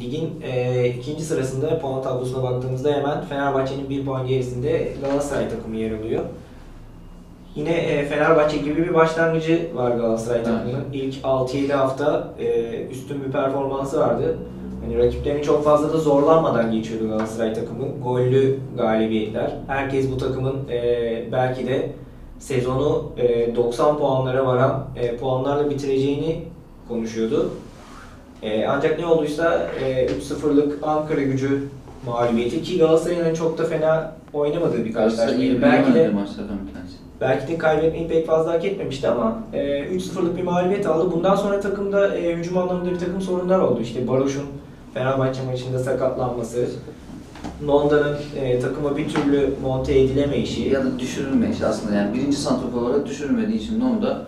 Ligin e, ikinci sırasında puan tablosuna baktığımızda hemen Fenerbahçe'nin bir puan gerisinde Galatasaray takımı yer alıyor. Yine e, Fenerbahçe gibi bir başlangıcı var Galatasaray takımının. İlk 6-7 hafta e, üstün bir performansı vardı. Hani rakiplerini çok fazla da zorlanmadan geçiyordu Galatasaray takımı. Gollü galibiyetler. Herkes bu takımın e, belki de sezonu e, 90 puanlara varan e, puanlarla bitireceğini konuşuyordu. E, ancak ne olduysa e, 3-0'lık Ankara gücü mağlubiyeti ki Galatasaray'ın hani çok da fena oynamadığı bir karşılaşmaydı. Belki de belki de kaybetmeyi pek fazla hak etmemişti ama e, 3-0'lık bir mağlubiyet aldı. Bundan sonra takımda e, hücum anlamında bir takım sorunlar oldu. İşte Baroş'un Fenerbahçe maçında sakatlanması, Nonda'nın e, takıma bir türlü monte edilemeyişi. Ya da düşürülmeyişi aslında yani birinci santrafor olarak düşürülmediği için de onda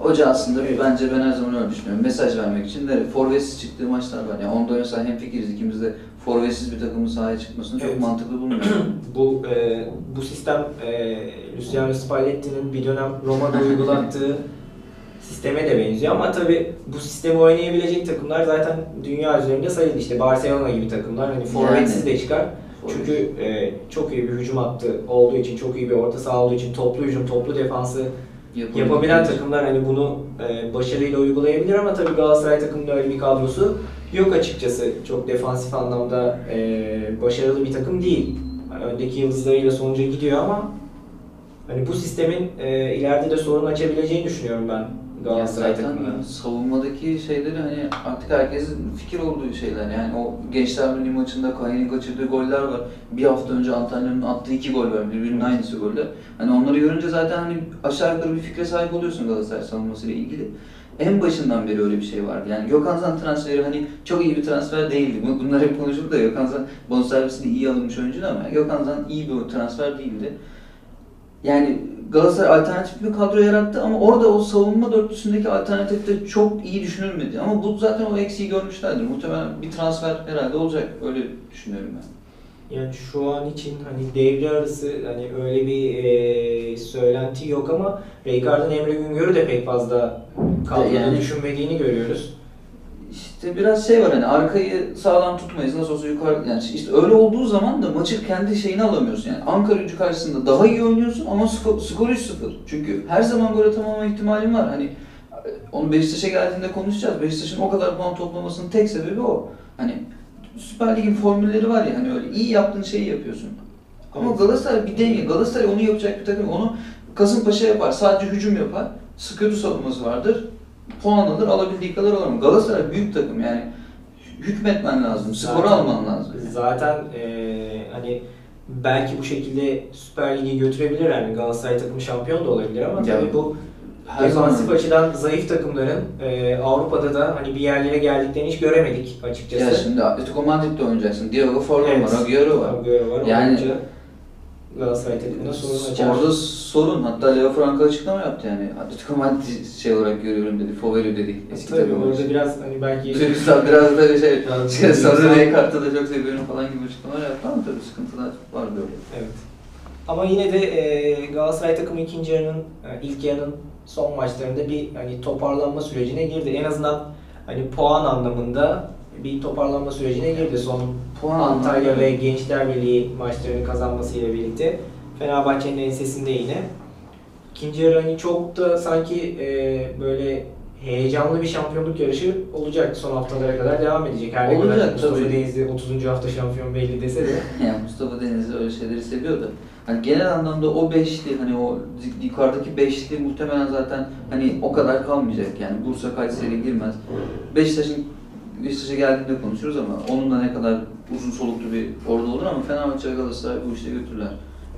Hoca aslında bir, bence ben her zaman öyle düşünüyorum. Mesaj vermek için de forvetsiz çıktığı maçlar var. Yani onda mesela hem fikiriz ikimiz de forvetsiz bir takımın sahaya çıkmasını Evet. çok mantıklı bulmuyorum. bu e, bu sistem e, Luciano Spalletti'nin bir dönem Roma'da uygulattığı sisteme de benziyor ama tabi bu sistemi oynayabilecek takımlar zaten dünya üzerinde sayılı işte Barcelona gibi takımlar hani forvetsiz de çıkar. Çünkü e, çok iyi bir hücum hattı olduğu için, çok iyi bir orta saha olduğu için toplu hücum, toplu defansı yapabilen takımlar hani bunu e, başarıyla uygulayabilir ama tabii Galatasaray takımında öyle bir kadrosu yok açıkçası. Çok defansif anlamda e, başarılı bir takım değil. Öndeki yıldızlarıyla sonuca gidiyor ama hani bu sistemin e, ileride de sorun açabileceğini düşünüyorum ben Galatasaray takımına. savunmadaki şeyleri hani artık herkesin fikir olduğu şeyler yani o Gençler Birliği maçında Kahin'in kaçırdığı goller var. Bir hafta önce Antalya'nın attığı iki gol var birbirinin aynısı goller. Hani onları görünce zaten hani aşağı yukarı bir fikre sahip oluyorsun Galatasaray savunmasıyla ilgili. En başından beri öyle bir şey vardı. Yani Gökhan Zan transferi hani çok iyi bir transfer değildi. Bu- Bunlar hep konuşuldu da Gökhan Zan bonservisini iyi alınmış oyuncu ama Gökhan Zan iyi bir transfer değildi. Yani Galatasaray alternatif bir kadro yarattı ama orada o savunma dörtlüsündeki alternatif de çok iyi düşünülmedi. Ama bu zaten o eksiği görmüşlerdir. Muhtemelen bir transfer herhalde olacak. Öyle düşünüyorum ben. Yani şu an için hani devre arası hani öyle bir e, söylenti yok ama Rijkaard'ın Emre Güngör'ü de pek fazla kadroda Yani- düşünmediğini görüyoruz. İşte biraz şey var hani arkayı sağlam tutmayız nasıl olsa yukarı yani işte öyle olduğu zaman da maçı kendi şeyini alamıyorsun yani Ankara gücü karşısında daha iyi oynuyorsun ama skor, skor 3-0. Çünkü her zaman gol atamama ihtimalin var. Hani onu Beşiktaş'a geldiğinde konuşacağız. Beşiktaş'ın o kadar puan toplamasının tek sebebi o. Hani Süper Lig'in formülleri var ya hani öyle iyi yaptığın şeyi yapıyorsun. Ama Evet. Galatasaray bir denge. Galatasaray onu yapacak bir takım. Onu Kasımpaşa yapar. Sadece hücum yapar. Kötü savunması vardır. Puan alır, alabildiği kadar alır. Galatasaray büyük takım yani. Hükmetmen lazım, skoru Zaten- alman lazım. Zaten e, hani belki bu şekilde Süper Lig'i götürebilir yani Galatasaray takımı şampiyon da olabilir ama tabii bu defansif açıdan zayıf takımların e, Avrupa'da da hani bir yerlere geldiklerini hiç göremedik açıkçası. ya şimdi Atletico Madrid'de oynayacaksın. Diego Forlan Evet. var, Agüero var. Agüero var. Yani- Yani Galatasaray takımına sorun açar. Orada sorun. Hatta Leo Franco açıklama yaptı yani. Atletico Madrid şey olarak görüyorum dedi. Favori dedi. Eski Tabii orada biraz hani belki Duygusal biraz da şey, şey duygusal. renk kartı da çok seviyorum falan gibi açıklamalar yaptı ama tabii sıkıntılar var böyle. Evet. Ama yine de e, Galatasaray takımı ikinci yarının, e, ilk yarının son maçlarında bir hani toparlanma sürecine girdi. En azından hani puan anlamında bir toparlanma sürecine girdi. Son Puan Antalya ve Gençler Birliği maçlarını kazanmasıyla birlikte Fenerbahçe'nin ensesinde yine. İkinci yarı hani çok da sanki e, böyle heyecanlı bir şampiyonluk yarışı olacak. Son haftalara kadar devam edecek. Her ne kadar Olacak, Mustafa tabii. Denizli 30. hafta şampiyon belli dese de. yani Mustafa Denizli öyle şeyleri seviyor da. Hani genel anlamda o beşli hani o yukarıdaki beşli muhtemelen zaten hani o kadar kalmayacak yani Bursa Kayseri girmez. Beşiktaş'ın Beşiktaş'a geldiğinde konuşuruz ama onun da ne kadar uzun soluklu bir orada olur ama Fenerbahçe ve Galatasaray bu işte götürürler.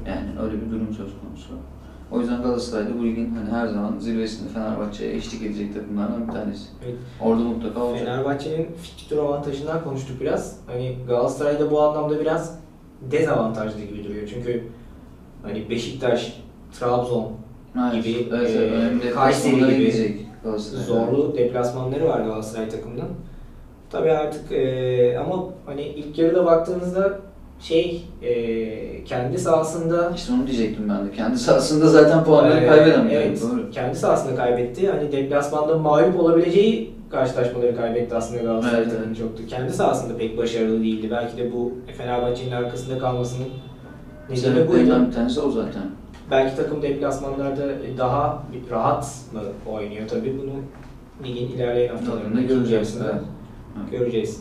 Yani öyle bir durum söz konusu. O yüzden Galatasaray da bu ligin hani her zaman zirvesinde Fenerbahçe'ye eşlik edecek takımlardan bir tanesi. Evet. Orada mutlaka olacak. Fenerbahçe'nin fikstür avantajından konuştuk biraz. Hani Galatasaray'da bu anlamda biraz dezavantajlı gibi duruyor. Çünkü hani Beşiktaş, Trabzon Evet, gibi, evet, e, Kayseri gibi zorlu deplasmanları var Galatasaray takımının. Tabii artık e, ama hani ilk yarıda baktığınızda şey e, kendi sahasında İşte onu diyecektim ben de. Kendi sahasında zaten puanları e, kaybeden bir evet, Doğru. kendi sahasında kaybetti. Hani deplasmanda mağlup olabileceği karşılaşmaları kaybetti aslında Galatasaray Evet, evet. çoktu. Kendi sahasında pek başarılı değildi. Belki de bu Fenerbahçe'nin arkasında kalmasının nedeni buydu. Bir tanesi o zaten. Belki takım deplasmanlarda daha rahat mı oynuyor tabii bunu ligin ilerleyen haftalarında Göreceğiz. Göreceğiz. Evet. Göreceğiz.